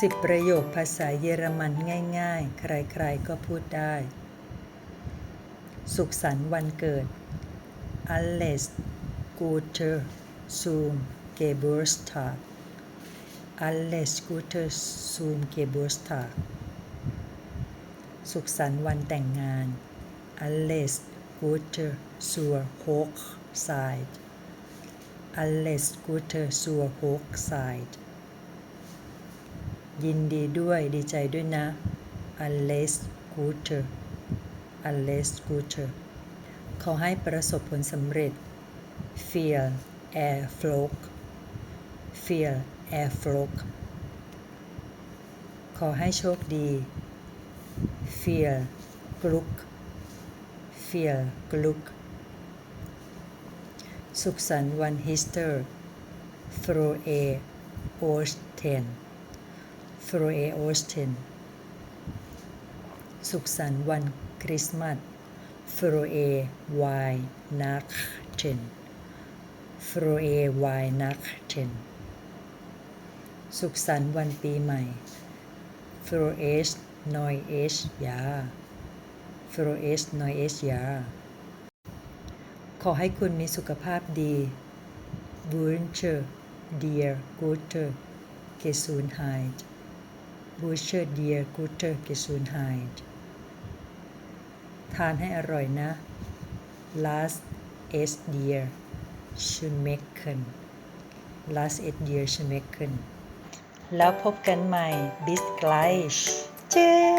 สิบประโยคภาษาเยอรมันง่ายๆ ใครๆก็พูดได้ สุขสันต์วันเกิด Alles Gute zum Geburtstag Alles Gute zum Geburtstag สุขสันต์วันแต่งงาน Alles Gute zur Hochzeit Alles Gute zur Hochzeit ยินดีด้วย ดีใจด้วยนะ Alles Gute Alles Gute ขอให้ประสบผลสำเร็จ Viel Erfolg Viel Erfolg ขอให้โชคดี Viel Glück Viel Glück สุขสันต์วันฮิสเตอร์ Frohe Ostern ฟโรเอโอสเทนสุขสันต์วันคริสต์มาสฟโรเอวายนักเทนฟโรเอวายนักเทนสุขสันต์วันปีใหม่ฟโรเอสนอยเอสยาฟโรเอสนอยเอสยาขอให้คุณมีสุขภาพดีบูนเชอร์เดียร์กูเตอร์เกซูนไฮด์ Wünsche dir gute Gesundheit ทานให้อร่อยนะ Lass es dir schmecken Lass es dir schmecken แล้วพบกันใหม่ Bis gleich Tschüss